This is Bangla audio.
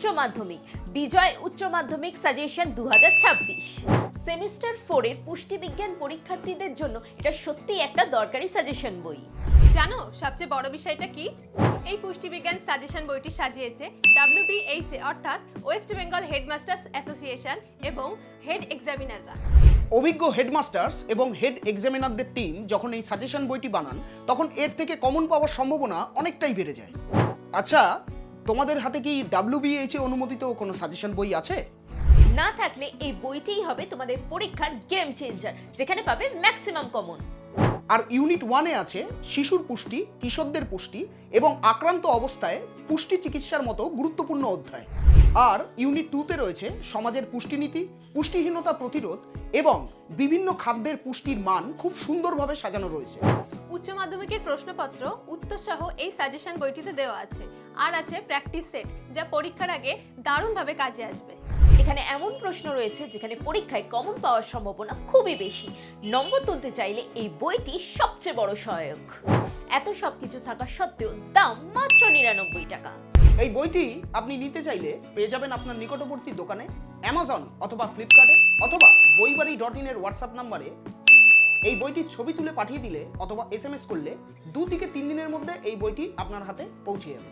উচ্চ মাধ্যমিক। বিজয় উচ্চ মাধ্যমিক সাজেশন দু হাজার ছাব্বিশ সেমিস্টার ফোরের পুষ্টিবিজ্ঞান পরীক্ষার্থীদের জন্য এটা সত্যি একটা দরকারি সাজেশন বই। জানো সবচেয়ে বড় বিষয়টা কি? এই পুষ্টিবিজ্ঞান সাজেশন বইটি সাজিয়েছে ডাব্লিউবিএইচ অর্থাৎ ওয়েস্ট বেঙ্গল হেডমাস্টার্স অ্যাসোসিয়েশন এবং হেড এক্সামিনাররা অভিজ্ঞ হেডমাস্টার্স এবং হেড এক্সামিনারদের টিম যখন এই সাজেশন বইটি বানান তখন এর থেকে কমন পাওয়ার সম্ভাবনা অনেকটাই বেড়ে যায়। আচ্ছা তোমাদের হাতে কি ডাব্লিউবিএইচ অনুমোদিত কোনো সাজেশন বই আছে? না থাকলে এই বইটিই হবে তোমাদের পরীক্ষার গেম চেঞ্জার যেখানে পাবে ম্যাক্সিমাম কমন আর ইউনিট ওয়ানে আছে শিশুর পুষ্টি কিশোরদের পুষ্টি এবং আক্রান্ত অবস্থায় পুষ্টি চিকিৎসার মতো গুরুত্বপূর্ণ অধ্যায়। আর ইউনিট টুতে রয়েছে সমাজের পুষ্টিনীতি পুষ্টিহীনতা প্রতিরোধ এবং বিভিন্ন খাদ্যের পুষ্টির মান খুব সুন্দরভাবে সাজানো রয়েছে। উচ্চ মাধ্যমিকের প্রশ্নপত্র উত্তর সহ এই সাজেশন বইটিতে দেওয়া আছে। আর আছে প্র্যাকটিস সেট যা পরীক্ষার আগে দারুণভাবে কাজে আসবে। এখানে এমন প্রশ্ন রয়েছে যেখানে পরীক্ষায় কমন পাওয়ার সম্ভাবনা খুবই বেশি। নম্বর তুলতে চাইলে এই বইটি সবচেয়ে বড় সহায়ক। এত সব কিছু থাকা সত্ত্বেও দাম মাত্র নিরানব্বই টাকা। এই বইটি আপনি নিতে চাইলে পেয়ে যাবেন আপনার নিকটবর্তী দোকানে অ্যামাজন অথবা ফ্লিপকার্টে অথবা বইবাড়ি ডট ইনের হোয়াটসঅ্যাপ নাম্বারে। এই বইটির ছবি তুলে পাঠিয়ে দিলে অথবা এস করলে দু থেকে তিন দিনের মধ্যে এই বইটি আপনার হাতে পৌঁছে যাবে।